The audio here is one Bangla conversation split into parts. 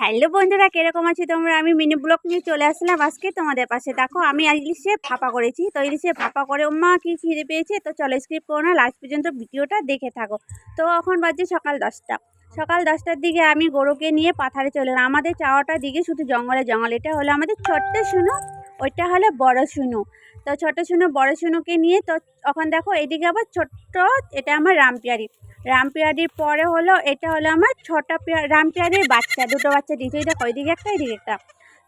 হ্যালো বন্ধুরা, কীরকম আছি তোমরা? আমি মিনি ব্লগ নিয়ে চলে আসলাম আজকে তোমাদের পাশে। দেখো, আমি ইলিশে ফাঁপা করেছি। তো ইলিশে ফাঁপা করে মা কি খিদে পেয়েছে? তো চলো স্কিপ করো না লাস্ট পর্যন্ত ভিডিওটা দেখে থাকো। তো এখন বাজে সকাল দশটা। সকাল দশটার দিকে আমি গরুকে নিয়ে পাথারে চলে এলাম। আমাদের চাওয়াটার দিকে শুধু জঙ্গলে জঙ্গল। এটা হলো আমাদের ছোট্ট শুনো, ওইটা হলো বড় শুনু। তো ছোট শুনু, বড় শুনুকে নিয়ে তো, এখন দেখো এদিকে আবার ছোট্ট, এটা আমার রামপিয়ারি। রামপিয়ারির পরে হলো, এটা হলো আমার ছটা পেঁয়া রাম পেঁয়াজির বাচ্চা, দুটো বাচ্চা দিয়েছে এটা ওইদিকে একটা, এদিকে একটা।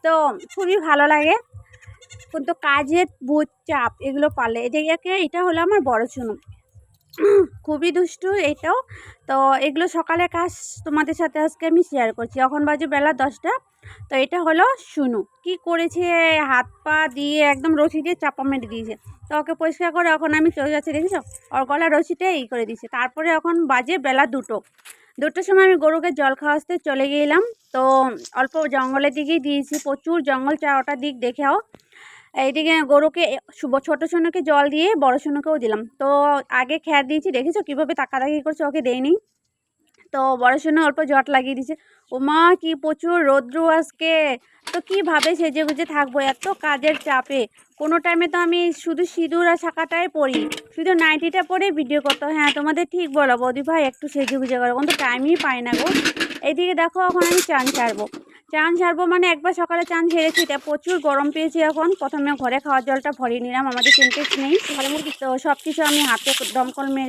তো খুবই ভালো লাগে। কিন্তু কাজের বোধ চাপ, এগুলো পারলে, এদিকে এটা হলো আমার বড়ো শুনু খুবই দুষ্টু এটাও। তো এগুলো সকালে কাজ তোমাদের সাথে আজকে আমি শেয়ার করছি। এখন বাজে বেলা দশটা। তো এটা হলো শুনু। কি করেছে? হাত পা দিয়ে একদম রশি দিয়ে চাপা মেরে দিয়েছে। তো ওকে পরিষ্কার করে এখন আমি চলে যাচ্ছি, দেখেছ? ওর গলা রশিটা এই করে দিয়েছে। তারপরে এখন বাজে বেলা দুটো। দুটোর সময় আমি গরুকে জল খাওয়াতে চলে গেলাম। তো অল্প জঙ্গলের দিকেই দিয়েছি। প্রচুর জঙ্গল চাওয়াটার দিক দেখেও এইদিকে গরুকে ছোটো সোনাকে জল দিয়ে বড় সোনাকেও দিলাম। তো আগে খ্যার দিয়েছি, দেখেছ কীভাবে তাকাতাকি করছে, ওকে দেয়নি তো বড় সোনা অল্প জট লাগিয়ে দিয়েছে। ওমা, কি প্রচুর রৌদ্র আজকে। তো কীভাবে সেজে গুজে থাকব, এত কাজের চাপে। কোনো টাইমে তো আমি শুধু সিঁদুর আর শাখাটাই পরি শুধু নাইটিটা পরে ভিডিও করতো হ্যাঁ। তোমাদের ঠিক বলো, বৌদি ভাই, একটু সেজে গুজে করো। কিন্তু টাইমই পাই না গো। এইদিকে দেখো, এখন আমি চান ছাড়বো চান ছাড়বো মানে একবার সকালে চান ছেড়েছি এটা প্রচুর গরম পেয়েছি এখন। প্রথমে ঘরে খাওয়ার জলটা ভরিয়ে নিলাম, আমাদের সিনটেক্স নেই তো সব কিছু আমি হাতে দমকল মেরে